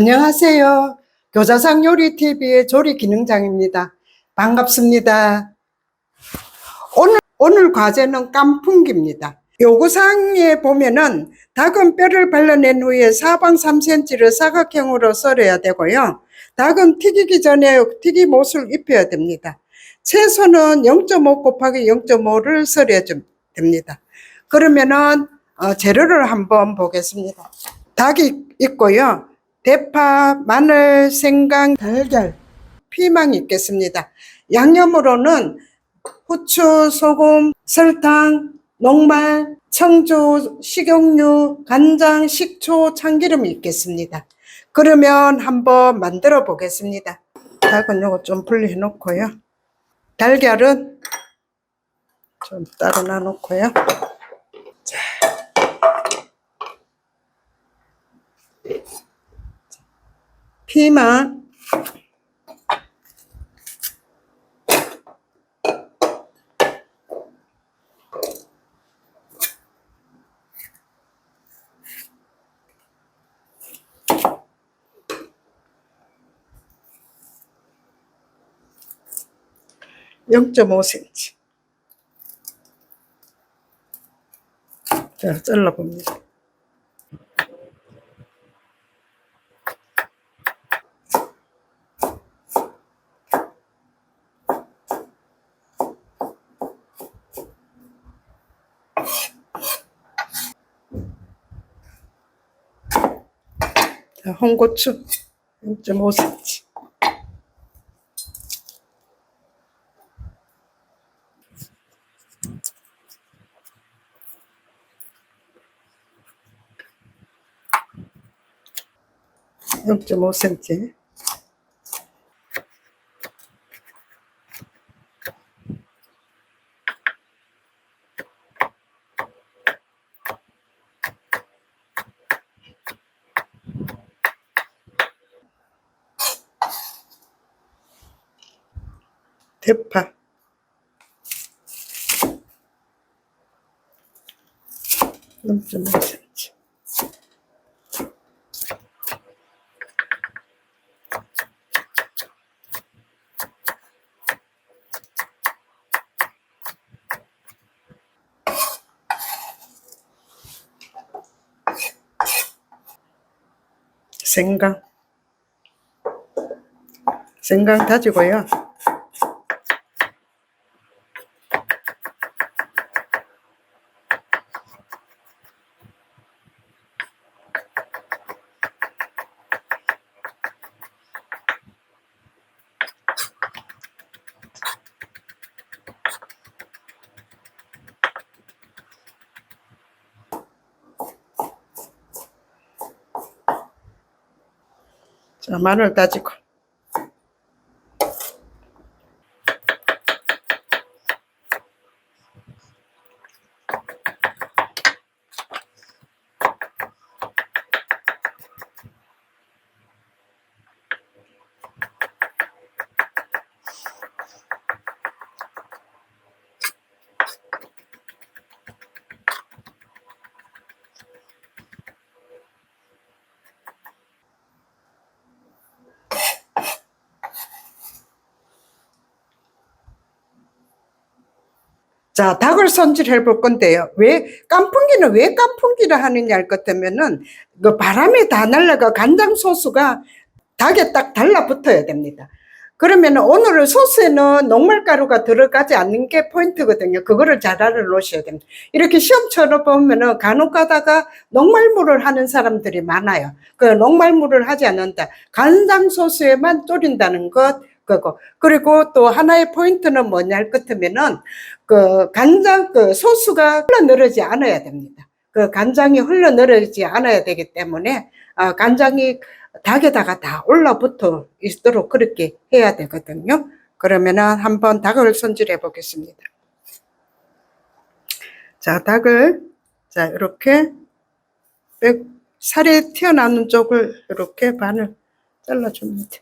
안녕하세요. 교자상 요리TV의 조리 기능장입니다. 반갑습니다. 오늘, 오늘 과제는 깐풍기입니다. 요구사항에 보면은 닭은 뼈를 발라낸 후에 사방 3cm를 사각형으로 썰어야 되고요. 닭은 튀기기 전에 튀김옷을 입혀야 됩니다. 채소는 0.5 곱하기 0.5를 썰어야 좀 됩니다. 그러면은 어, 재료를 한번 보겠습니다. 닭이 있고요. 대파, 마늘, 생강, 달걀, 피망이 있겠습니다. 양념으로는 후추, 소금, 설탕, 녹말, 청주, 식용유, 간장, 식초, 참기름이 있겠습니다. 그러면 한번 만들어 보겠습니다. 닭은 요거 좀 분리해 놓고요. 달걀은 좀 따로 놔 놓고요. 피망, 영5 c m 자, 잘라봅니다. 자, 홍고추 0.5cm. 영5 cm. 대파. 영5 cm. 생강. 생강 다지고요. 자, 마늘 다지고. 자, 닭을 손질해 볼 건데요. 왜, 깐풍기는 왜 깐풍기를 하느냐 할것 같으면은, 그 바람에 다 날라가 간장 소스가 닭에 딱 달라붙어야 됩니다. 그러면 오늘은 소스에는 녹말가루가 들어가지 않는 게 포인트거든요. 그거를 잘 알아 놓으셔야 됩니다. 이렇게 시험처럼 보면은 간혹 가다가 녹말물을 하는 사람들이 많아요. 그 녹말물을 하지 않는다. 간장 소스에만 졸인다는 것, 그거. 그리고 또 하나의 포인트는 뭐냐 할것 같으면은 그 간장 그 소스가 흘러내리지 않아야 됩니다. 그 간장이 흘러내리지 않아야 되기 때문에 아, 간장이 닭에다가 다 올라붙어 있도록 그렇게 해야 되거든요. 그러면은 한번 닭을 손질해 보겠습니다. 자, 닭을 자 이렇게 뼈- 살이 튀어나오는 쪽을 이렇게 반을 잘라줍니다.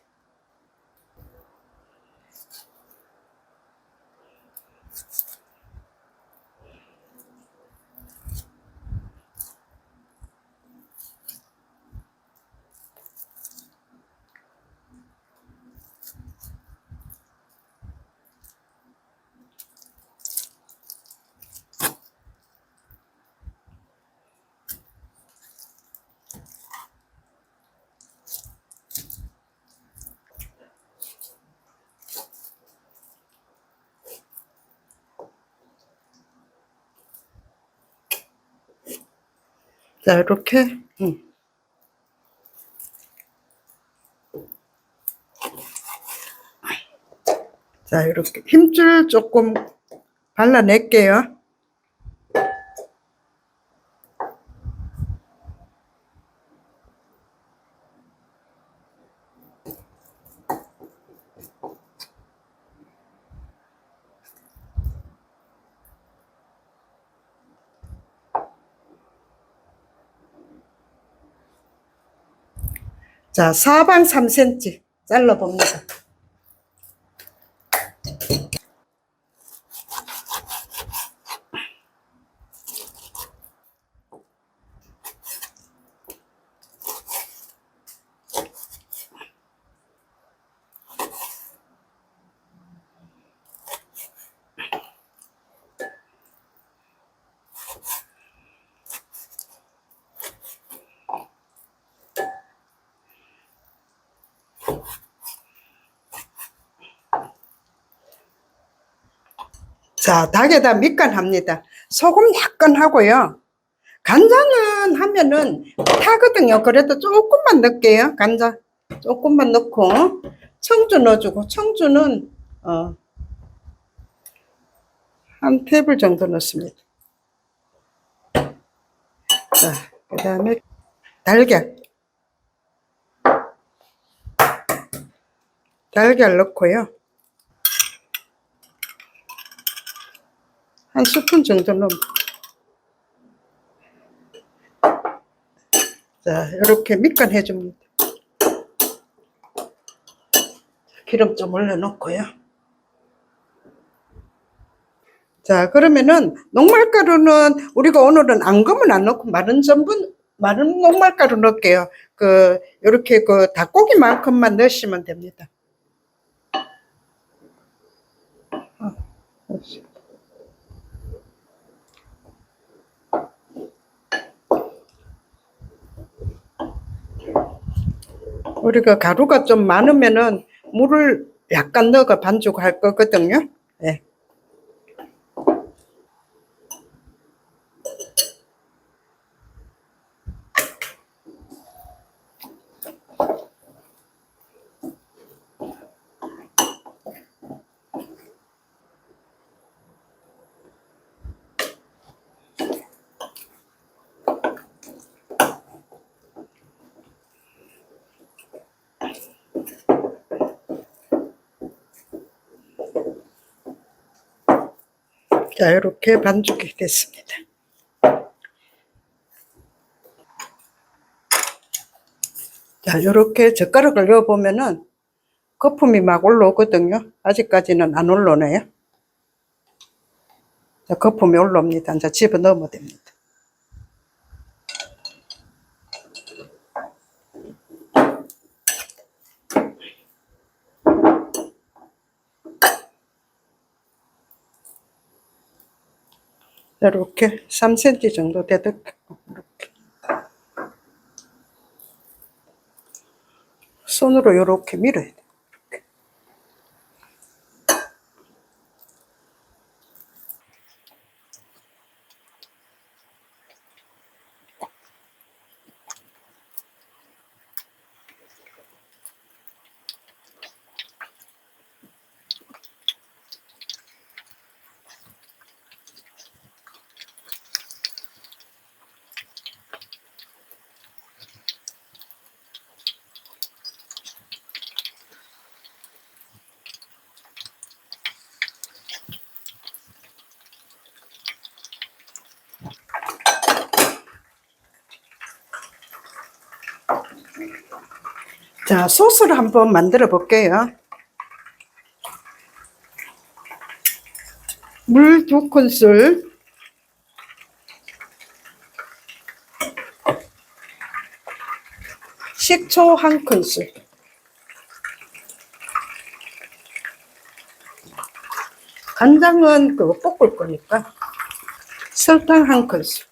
자, 이렇게. 음. 자, 이렇게 힘줄 조금 발라낼게요. 자, 사방 3cm 잘라봅니다. 자, 닭에다 밑간 합니다. 소금 약간 하고요. 간장은 하면은 타거든요. 그래도 조금만 넣을게요. 간장 조금만 넣고 청주 넣어주고 청주는 어, 한 테이블 정도 넣습니다. 자, 그 다음에 달걀. 달걀 넣고요. 한 스푼 정도 넣으면 자 이렇게 밑간 해줍니다. 기름 좀 올려놓고요. 자 그러면은 녹말가루는 우리가 오늘은 앙금은 안 넣고 마른 전분 마른 녹말가루 넣을게요. 그 이렇게 그 닭고기만큼만 넣으시면 됩니다 어, 그렇지. 우리가 가루가 좀 많으면은 물을 약간 넣어가 반죽할 거거든요. 예. 자, 이렇게 반죽이 됐습니다. 자, 이렇게 젓가락을 넣어보면은 거품이 막 올라오거든요. 아직까지는 안 올라오네요. 자, 거품이 올라옵니다. 이제 집어 넣으면 됩니다. 이렇게 3cm 정도 되도록 이렇게 손으로 이렇게 밀어야 돼. 자, 소스를 한번 만들어 볼게요. 물 두 큰술, 식초 한 큰술, 간장은 그 볶을 거니까 설탕 한 큰술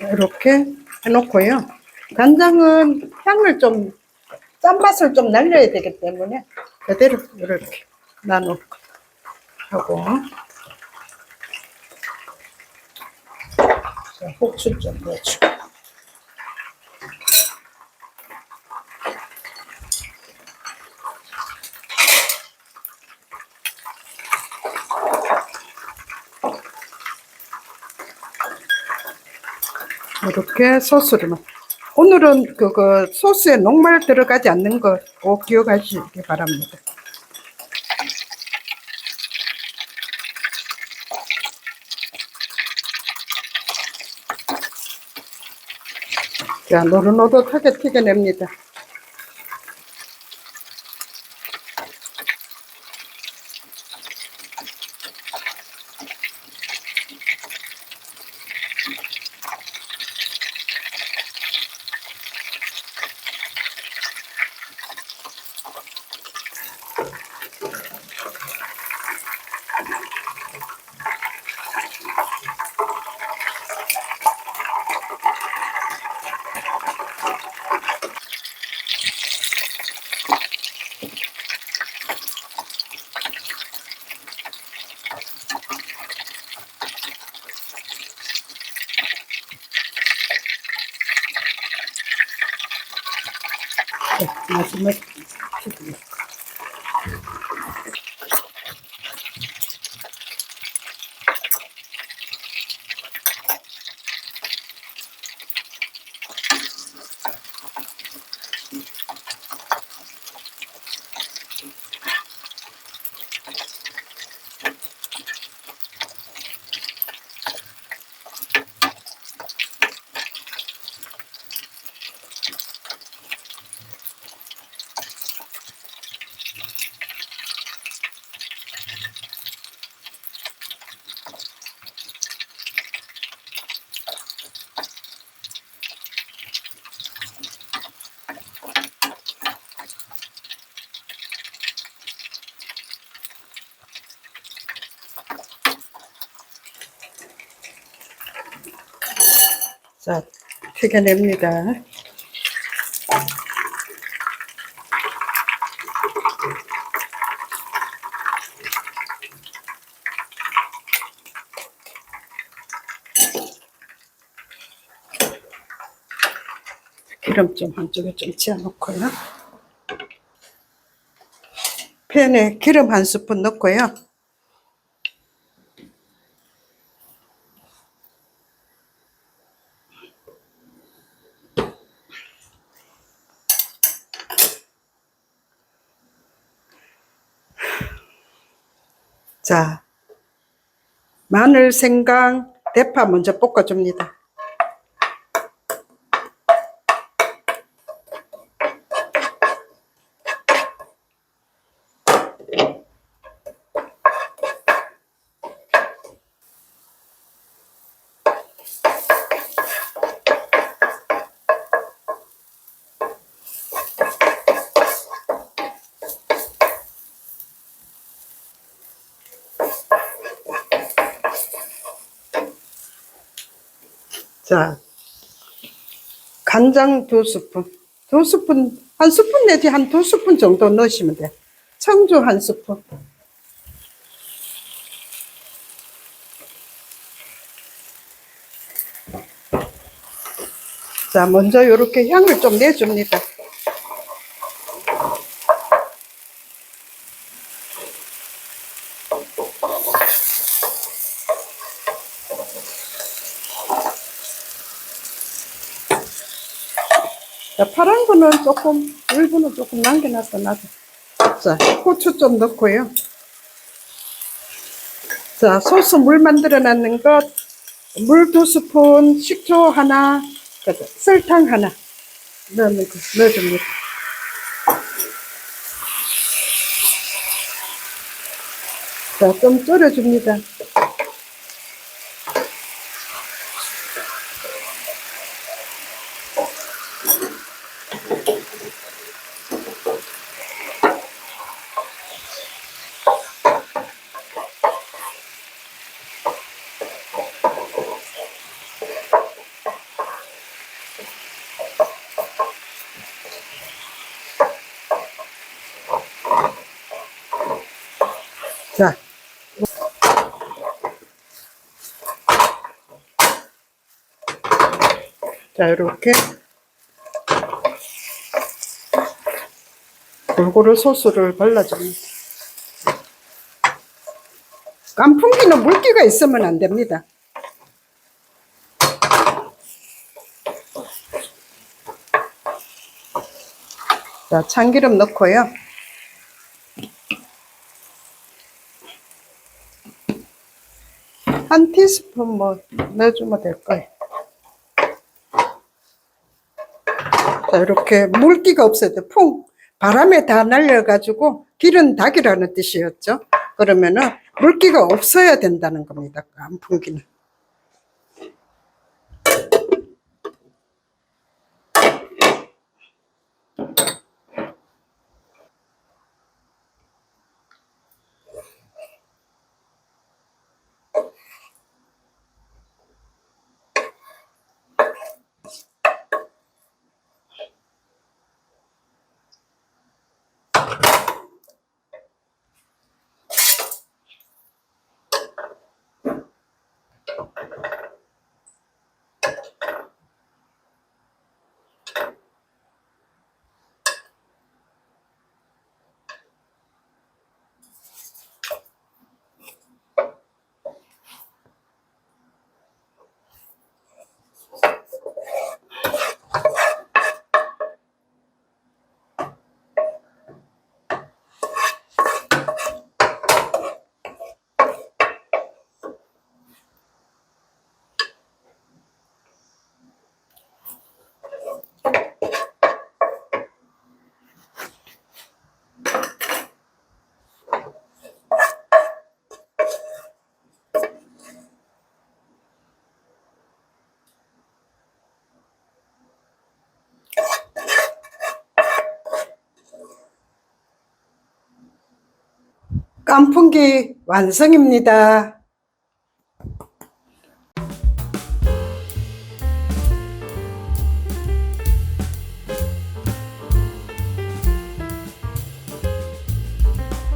이렇게 해놓고요. 간장은 향을 좀 짠맛을 좀 날려야 되기 때문에 그대로 이렇게 나누고 하고 자, 후추 좀 넣어주고. 이렇게 소스를 만- 오늘은 그거 소스에 녹말 들어가지 않는 거 꼭 기억하시기 바랍니다. 자, 노릇노릇하게 튀겨냅니다. 네, 마지막 튀김. 자, 튀겨냅니다. 기름 좀 한쪽에 좀 지어놓고요. 팬에 기름 한 스푼 넣고요. 자, 마늘, 생강, 대파 먼저 볶아줍니다. 자, 간장 두 스푼, 두 스푼, 한 스푼 내지 한 두 스푼 정도 넣으시면 돼요. 청주 한 스푼. 자, 먼저 이렇게 향을 좀 내줍니다. 파란 거는 조금, 일부는 조금 남겨놨어, 나도. 자, 고추 좀 넣고요. 자, 소스 물 만들어 놨는 것, 물 두 스푼, 식초 하나, 설탕 하나 넣는 거, 넣어줍니다. 자, 좀 졸여줍니다. 자, 자, 이렇게 골고루 소스를 발라줍니다. 깐풍기는 물기가 있으면 안 됩니다. 자, 참기름 넣고요. 한 티스푼 뭐 넣어주면 될 거예요. 자, 이렇게 물기가 없어야 돼. 풍 바람에 다 날려가지고 기른 닭이라는 뜻이었죠. 그러면은 물기가 없어야 된다는 겁니다. 깐풍기는. 깐풍기 완성입니다.